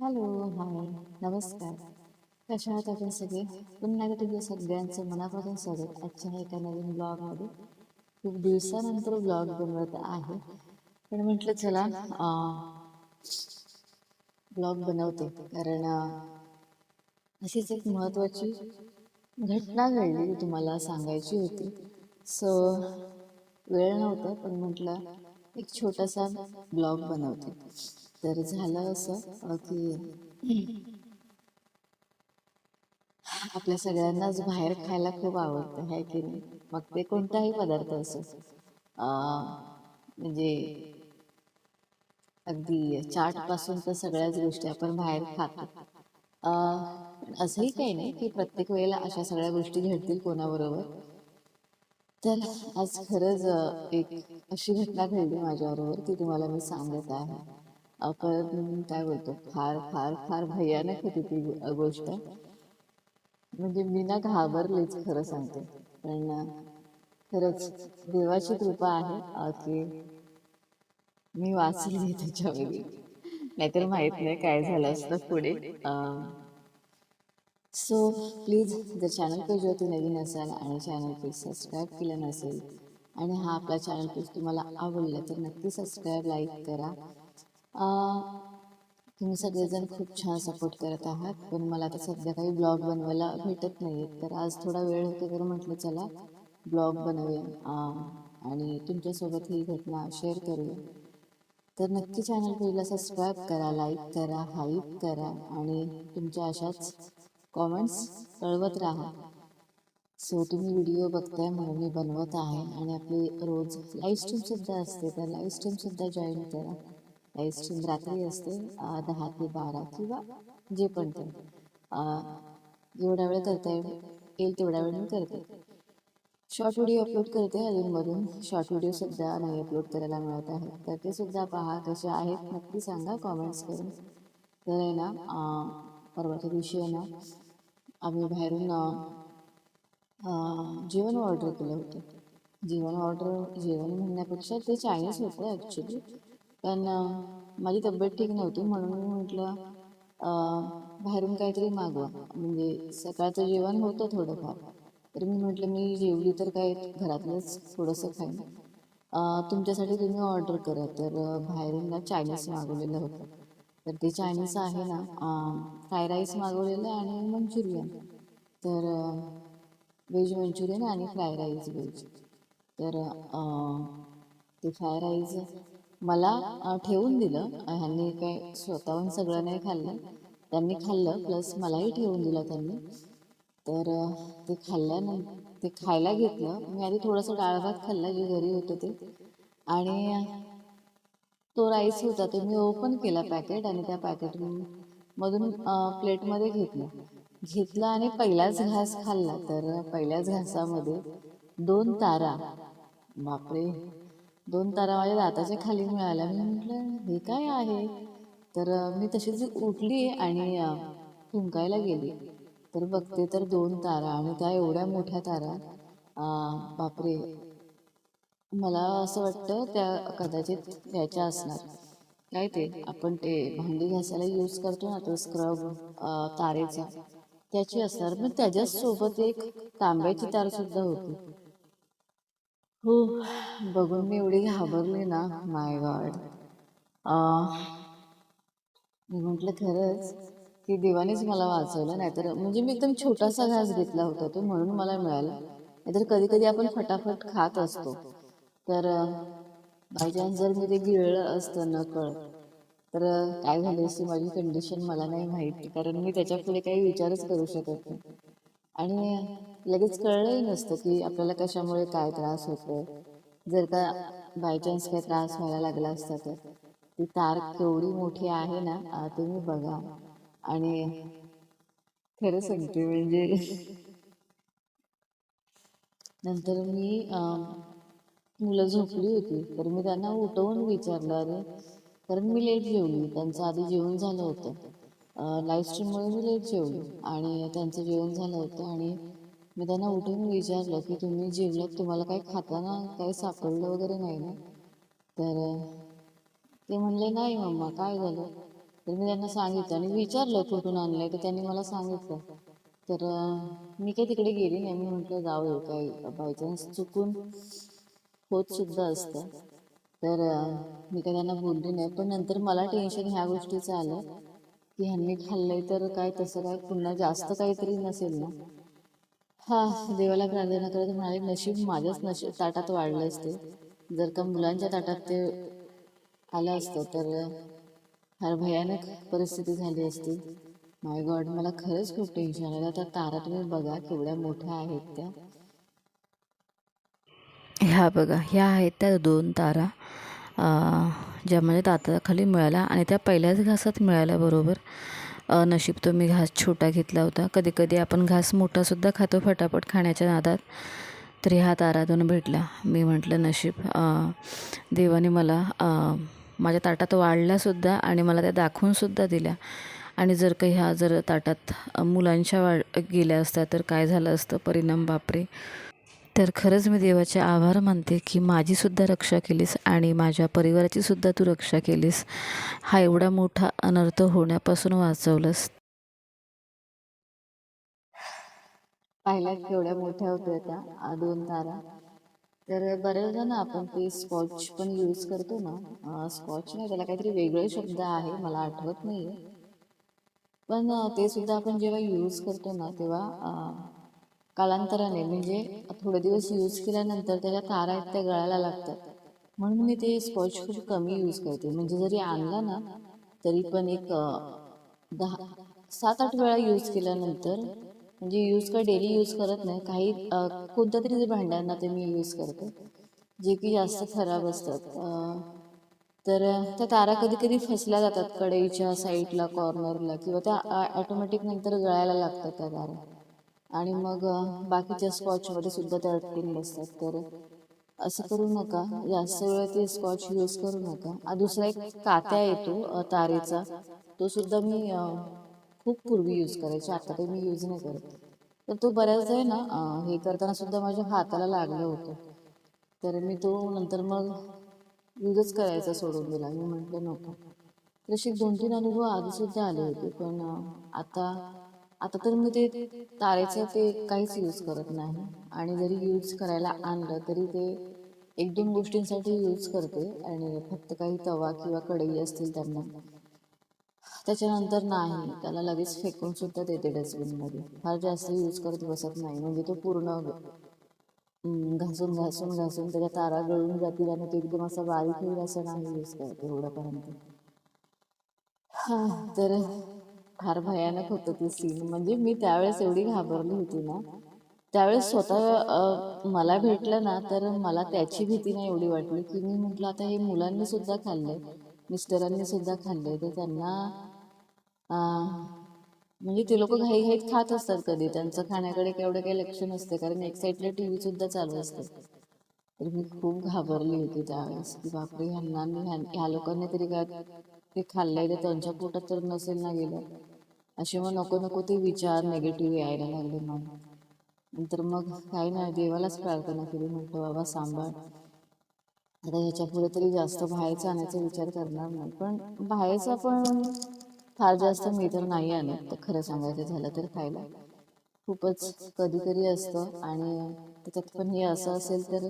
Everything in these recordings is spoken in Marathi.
हॅलो हाय नमस्कार कशा आहात आपण सगळे पुन्हा एकदा तुझं सगळ्यांचं मनापासून स्वागत आजच्या एका नवीन ब्लॉगमध्ये खूप दिवसानंतर ब्लॉग बनवत आहे पण म्हटलं चला ब्लॉग बनवते कारण अशीच एक महत्त्वाची घटना घडली ती तुम्हाला सांगायची होती सो वेळ नव्हता पण म्हटलं एक छोटासा ब्लॉग बनवते तर झालं असं की आपल्या सगळ्यांनाच बाहेर खायला खूप आवडतं आहे की नाही? मग ते कोणताही पदार्थ असो. म्हणजे अगदी चाटपासून तर सगळ्याच गोष्टी आपण बाहेर खातो. असंही काही नाही की प्रत्येक वेळेला अशा सगळ्या गोष्टी घडतील कोणाबरोबर. तर आज खरंच एक अशी घटना घडली माझ्याबरोबर ती तुम्हाला मी सांगत आहे. काय बोलतो फार फार फार भयानक होती ती गोष्ट. म्हणजे मी ना घाबरलेच खरं सांगते. पण खरंच देवाची कृपा आहे की मी वाचली त्याच्यामध्ये नाहीतर माहीत नाही काय झालं असतं पुढे. सो प्लीज जर चॅनल पेज वरती नवीन असाल आणि चॅनल पेज सबस्क्राईब केलं नसेल आणि हा आपला चॅनल पेज तुम्हाला आवडला तर नक्की सबस्क्राईब लाईक करा. तुम्ही सगळेजण खूप छान सपोर्ट करत आहात. पण मला आता सध्या काही ब्लॉग बनवायला भेटत नाही तर आज थोडा वेळ होतो तर म्हटलं चला ब्लॉग बनवूया. आणि तुमच्यासोबत ही घटना शेअर करूया. तर नक्की चॅनल पहिला सबस्क्राईब करा लाईक करा हाईप करा आणि तुमच्या अशाच कॉमेंट्स कळवत राहा. सो तुम्ही व्हिडिओ बघताय म्हणून मी बनवत आहे आणि आपली रोज लाईव्ह स्ट्रीम सुद्धा असते. तर लाईव्ह स्ट्रीम सुद्धा जॉईन करा. लाईव्ह रात्री असते दहा ते बारा किंवा जे पण ते. अं, जेवढा वेळ करता येईल येईल वेळ मी करते. शॉर्ट व्हिडिओ अपलोड करते अजूनमधून शॉर्ट व्हिडिओ सुद्धा नाही अपलोड करायला मिळत आहे. तर ते सुद्धा पहा कसे आहेत. नक्की सांगा कॉमेंट्स करून. तर आहे ना परवाच्या दिवशी आहे ना आम्ही बाहेरून जेवण ऑर्डर केलं होतं. जेवण ऑर्डर जेवण म्हणण्यापेक्षा ते चायनीज होतं ॲक्च्युली पण माझी तब्येत ठीक नव्हती म्हणून मी म्हटलं बाहेरून काहीतरी मागवा. म्हणजे सकाळचं जेवण होतं थोडंफार. तर मी म्हटलं मी जेवली तर काय घरातलंच थोडंसं खाईन. तुमच्यासाठी तुम्ही ऑर्डर करा. तर बाहेरून ना चायनीज मागवलेलं होतं. तर ते चायनीज आहे ना फ्राय राईस मागवलेलं आणि मंचुरियन. तर व्हेज मंचुरियन आणि फ्राय राईस व्हेज. तर ते फ्राय राईस मला ठेवून दिलं. ह्यांनी काय स्वतःहून सगळं नाही खाल्लं. त्यांनी खाल्लं प्लस मलाही ठेवून दिलं त्यांनी. तर ते खाल्ल्यानंतर ते खायला घेतलं. मी आधी थोडंसं डाळ भात खाल्लं जे घरी होतं ते. आणि तो राईस होता तो मी ओपन केला पॅकेट आणि त्या पॅकेट मधून प्लेटमध्ये घेतलं. घेतला आणि पहिलाच घास खाल्ला. तर पहिल्याच घासामध्ये दोन तारा. बापरे! दोन तारा माझ्या दाताच्या खाली मिळाल्या. मी म्हटलं हे काय आहे? तर मी तशीच उठली आणि थुंकायला गेली. तर बघते तर दोन तारा आणि त्या एवढ्या मोठ्या तारा बापरे. मला असं वाटतं त्या कदाचित याच्या असणार. काय ते? आपण ते भांडी घासायला यूज करतो ना तो स्क्रब तारेचा. त्याची असणार. पण त्याच्याच सोबत एक तांब्याची तार सुद्धा होती. हो. बघून मी एवढी घाबरली ना माय गॉड. मी म्हटलं खरंच की देवानेच मला वाचवलं नाहीतर म्हणजे मी एकदम छोटासा घास घेतला होता तो म्हणून मला मिळाला. नाहीतर कधी कधी आपण फटाफट खात असतो. तर बाय चान्स जर मी ते गिळलं असतं न कळ तर काय झालं असती माझी कंडिशन मला नाही माहिती कारण मी त्याच्या पुढे काही विचारच करू शकत नाही. आणि लगेच कळलंही नसतं की आपल्याला कशामुळे काय त्रास होतो जर का बाय चान्स काय त्रास व्हायला लागला असता तर. ती तार केवढी मोठी आहे ना तुम्ही बघा. आणि खरं सांगते म्हणजे नंतर मी मुलं झोपली होती तर मी त्यांना उठवून विचारलं अरे कारण मी लेट जेवली त्यांचं आधी जेवण झालं होतं. लाईव्ह स्ट्रीममुळे मी लेट जेवली आणि त्यांचं जेवण झालं होतं आणि मी त्यांना उठून विचारलं की तुम्ही जेवलात तुम्हाला काही खाताना काही सापडलं वगैरे नाही ना? तर ते म्हणले नाही मम्मा काय झालं? तर मी त्यांना सांगितलं आणि विचारलं कुठून आणलंय तर त्यांनी मला सांगितलं. तर मी काही तिकडे गेली नाही. मी म्हटलं जाऊ दे काही बायचान्स चुकून होत सुद्धा असतं. तर मी काही त्यांना बोलली नाही. पण नंतर मला टेन्शन ह्या गोष्टीचं आलं की ह्यांनी खाल्लंय तर काय तसं काय पुन्हा जास्त काहीतरी नसेल ना? हा देवाला प्रार्थना करत म्हणाले नशीब माझ्याच नशीब ताटात वाढलं असते. जर का मुलांच्या ताटात ते आलं असतं तर फार भयानक परिस्थिती झाली असती. माय गॉड मला खरंच खूप टेन्शन आलं. आता तारा तुम्ही बघा केवढ्या मोठ्या आहेत त्या. ह्या बघा ह्या आहेत त्या दोन तारा. ज्या म्हणजे दाताखाली मिळाल्या आणि त्या पहिल्याच घासात मिळाल्याबरोबर नशीब तो मी घास छोटा घेतला होता. कधी कधी आपण घास मोठासुद्धा खातो फटाफट खाण्याच्या नादात. तरी ह्या तारातून भेटला. मी म्हटलं नशीब देवाने मला माझ्या ताटात वाढल्यासुद्धा आणि मला त्या दाखवूनसुद्धा दिल्या. आणि जर काही ह्या जर ताटात मुलांच्या वाढ गेल्या असत्या तर काय झालं असतं? परिणाम बापरे. तर खरंच मी देवाचे आभार मानते की माझीसुद्धा रक्षा केलीस आणि माझ्या परिवाराचीसुद्धा तू रक्षा केलीस. हा एवढा मोठा अनर्थ होण्यापासून वाचवलंस. पाहिला केवढ्या मोठ्या होत्या त्या दोन तारा तर बऱ्याचदा ना आपण ते स्कॉच पण यूज करतो ना स्कॉच नाही त्याला काहीतरी वेगळे शब्द आहे मला आठवत नाही पण ते सुद्धा आपण जेव्हा यूज करतो ना तेव्हा कालांतराने म्हणजे थोडे दिवस यूज केल्यानंतर त्याच्या तारा आहेत त्या गळायला लागतात. म्हणून मी ते स्कॉच खूप कमी यूज करते. म्हणजे जरी आणला ना तरी पण एक दहा सात आठ वेळा यूज केल्यानंतर म्हणजे यूज काय डेली यूज करत नाही. काही कोणत्या तरी भांड्यांना ते मी यूज करते जे की जास्त खराब असतात. तर त्या तारा कधी कधी फसल्या जातात कढईच्या साईडला कॉर्नरला किंवा त्या ऑटोमॅटिक नंतर गळायला लागतात त्या तारा. आणि मग बाकीच्या स्कॉचमध्ये सुद्धा त्या अटकून बसतात तर असं करू नका. जास्त वेळ ते स्कॉच यूज करू नका. आ, दुसरा एक कात्या येतो तारेचा. तो सुद्धा मी खूप पूर्वी यूज करायची. आता काही मी यूज नाही करत. तर तो बऱ्याचदा आहे ना हे करताना सुद्धा माझ्या हाताला लागलं होतं. तर मी तो नंतर मग यूजच करायचा सोडून दिला. मी म्हटलं नको. तसे दोन तीन अनुभव आधी सुद्धा आले होते. पण आता आता तर मी ते तारेचं ते काहीच यूज करत नाही. आणि जरी यूज करायला आणलं तरी ते एक दोन गोष्टींसाठी यूज करते आणि फक्त काही तवा किंवा कढई असतील त्यांना. त्याच्यानंतर नाही त्याला लगेच फेकून सुद्धा देते डस्टबिनमध्ये फार जास्त यूज करत बसत नाही म्हणजे तो पूर्ण घासून घासून घासून त्याच्या तारा गळून जातील आणि तो एकदम असा बारीक होईल असं नाही यूज करते एवढ्यापर्यंत. हा तर फार भयानक होतं ते सीन म्हणजे मी त्यावेळेस एवढी घाबरली होती ना. त्यावेळेस स्वतः मला भेटलं ना तर मला त्याची भीती नाही एवढी वाटली की मी म्हटलं आता हे मुलांनी सुद्धा खाल्लंय. मिस्टरांनी सुद्धा खाल्लंय. तर त्यांना म्हणजे ते लोक घाईघाईत खात असतात कधी. त्यांचं खाण्याकडे केवढं काही लक्ष नसते. कारण एक साईडला टी व्ही सुद्धा चालू असते. तर मी खूप घाबरली होती त्यावेळेस. की बापरे ह्यांना ह्या लोकांनी तरी काय ते खाल्लंय तर त्यांच्या पोटात तर नसेल ना गेलं असे मग नको नको ते विचार नेगेटिव्ह यायला लागले मग. नंतर मग काही नाही देवालाच प्रार्थना केली. म्हटलं बाबा सांभाळ. आता ह्याच्या पुढे तरी जास्त बाहेरचा आणायचा विचार करणार नाही. पण बाहेरचा पण फार जास्त मी तर नाही आणत. तर खरं सांगायचं झालं तर खायला. खूपच कधीतरी असतं. आणि त्याच्यात पण हे असं असेल तर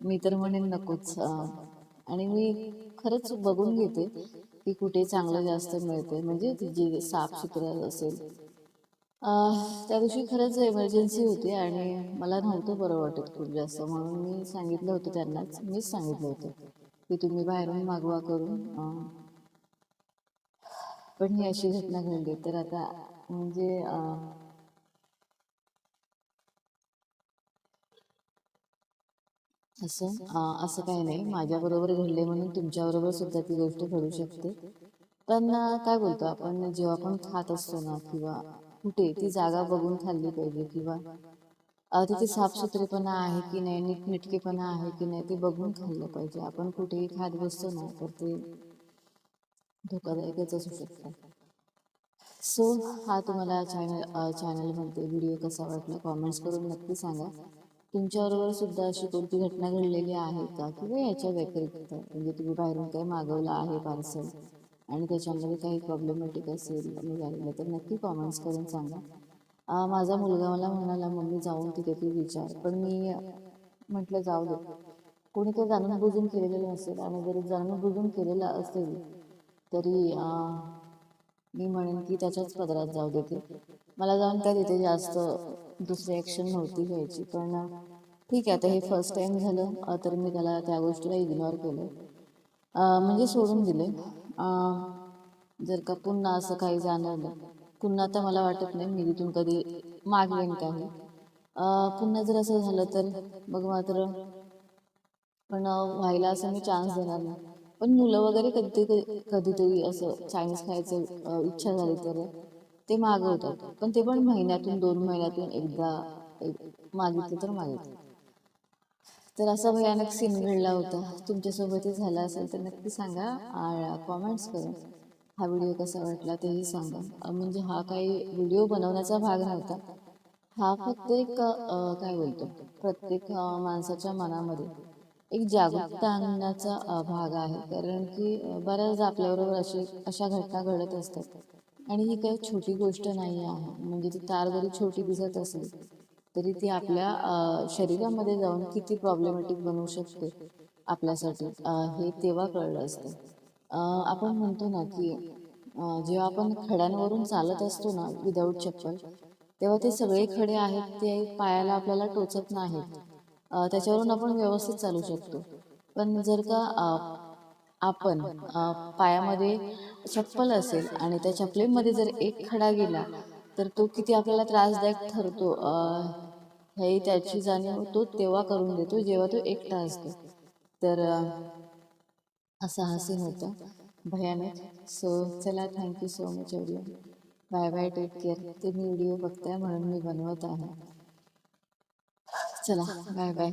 मी तर म्हणेन नकोच. आणि मी खरंच बघून घेते. की कुठे चांगलं जास्त मिळते म्हणजे ती जी साफसुथरं असेल. अं, त्या दिवशी खरंच एमर्जन्सी होती आणि मला नव्हतं बरं वाटत खूप जास्त. म्हणून मी सांगितलं होतं त्यांनाच मीच सांगितलं होतं की तुम्ही बाहेरून मागवा करून पण ही अशी घटना घडली. तर आता म्हणजे असं असं काही नाही. माझ्याबरोबर घडले म्हणून तुमच्याबरोबर सुद्धा ती गोष्ट घडू शकते. पण काय बोलतो आपण? जेव्हा आपण खात असतो ना किंवा कुठे ती जागा बघून खाल्ली पाहिजे किंवा तिथे साफसुथरेपणा आहे की नाही नीटनेटकेपणा आहे की नाही ते बघून खाल्लं पाहिजे. आपण कुठेही खात बसतो ना तर ते धोकादायकच असू शकतं. सो हा तुम्हाला चॅनल चॅनलमध्ये व्हिडिओ कसा वाटला कॉमेंट्स करून नक्की सांगा. तुमच्याबरोबर सुद्धा अशी कोणती घटना घडलेली आहे का? किंवा याच्या व्यतिरिक्त म्हणजे तुम्ही बाहेरून काही मागवलं आहे पार्सल आणि त्याच्यामध्ये काही प्रॉब्लेमॅटिक असेल निघालेलं तर नक्की कॉमेंट्स करून सांगा. माझा मुलगा मला म्हणाला मम्मी जाऊन तिथे तू विचार. पण मी म्हटलं जाऊ दे. कोणी काही जाणून बुजून केलेलं नसेल आणि जरी जाणून बुजून केलेलं असेल तरी मी म्हणेन की त्याच्याच पदरात जाऊ देते मला जाऊन त्या तिथे जास्त दुसरी ॲक्शन नव्हती घ्यायची पण ठीक आहे आता हे फर्स्ट टाइम झालं. तर मी त्याला त्या गोष्टीला इग्नोर केलं. म्हणजे सोडून दिले. जर का पुन्हा असं काही जाणवलं. पुन्हा तर मला वाटत नाही मी तिथून कधी मागवेन काही. पुन्हा जर असं झालं तर मग मात्र. पण व्हायला असं मी चान्स देणार नाही. पण मुलं वगैरे कधी कधीतरी असं चायनीज खायचं इच्छा झाली तर ते मागवतात. पण ते पण महिन्यातून दोन महिन्यातून एकदा एक- मागितलं तर मागितलं. तर असा भयानक सीन घडला होता. तुमच्यासोबतही झाला असेल तर नक्की सांगा. कॉमेंट्स करून. हा व्हिडिओ कसा वाटला तेही सांगा. म्हणजे हा काही व्हिडिओ बनवण्याचा भाग नव्हता. हा फक्त एक काय बोलतो? प्रत्येक माणसाच्या मनामध्ये एक जागरूकता आणण्याचा भाग आहे. कारण की बऱ्याचदा आपल्याबरोबर अशी अशा घटना घडत असतात. आणि ही काही छोटी गोष्ट नाही आहे. म्हणजे ती तार जरी छोटी दिसत असली तरी ती आपल्या शरीरामध्ये जाऊन किती प्रॉब्लेमॅटिक बनवू शकते आपल्यासाठी हे तेव्हा कळलं असतं. आपण म्हणतो ना की जेव्हा आपण खड्यांवरून चालत असतो ना विदाऊट चप्पल तेव्हा ते सगळे खडे आहेत ते पायाला आपल्याला टोचत नाहीत. त्याच्यावरून आपण व्यवस्थित चालू शकतो. पण जर का आपण पायामध्ये चप्पल असेल आणि त्या चपलेमध्ये जर एक खडा गेला तर तो किती आपल्याला त्रासदायक ठरतो. हे त्याची जाणीव तो तेव्हा करून देतो जेव्हा तो एकटा असतो. तर असा हा सीन होता. भयानक. सो चला थँक्यू सो मच एवढी बाय बाय टेक केअर. तुम्ही व्हिडिओ बघताय म्हणून मी बनवत आहे. चला बाय बाय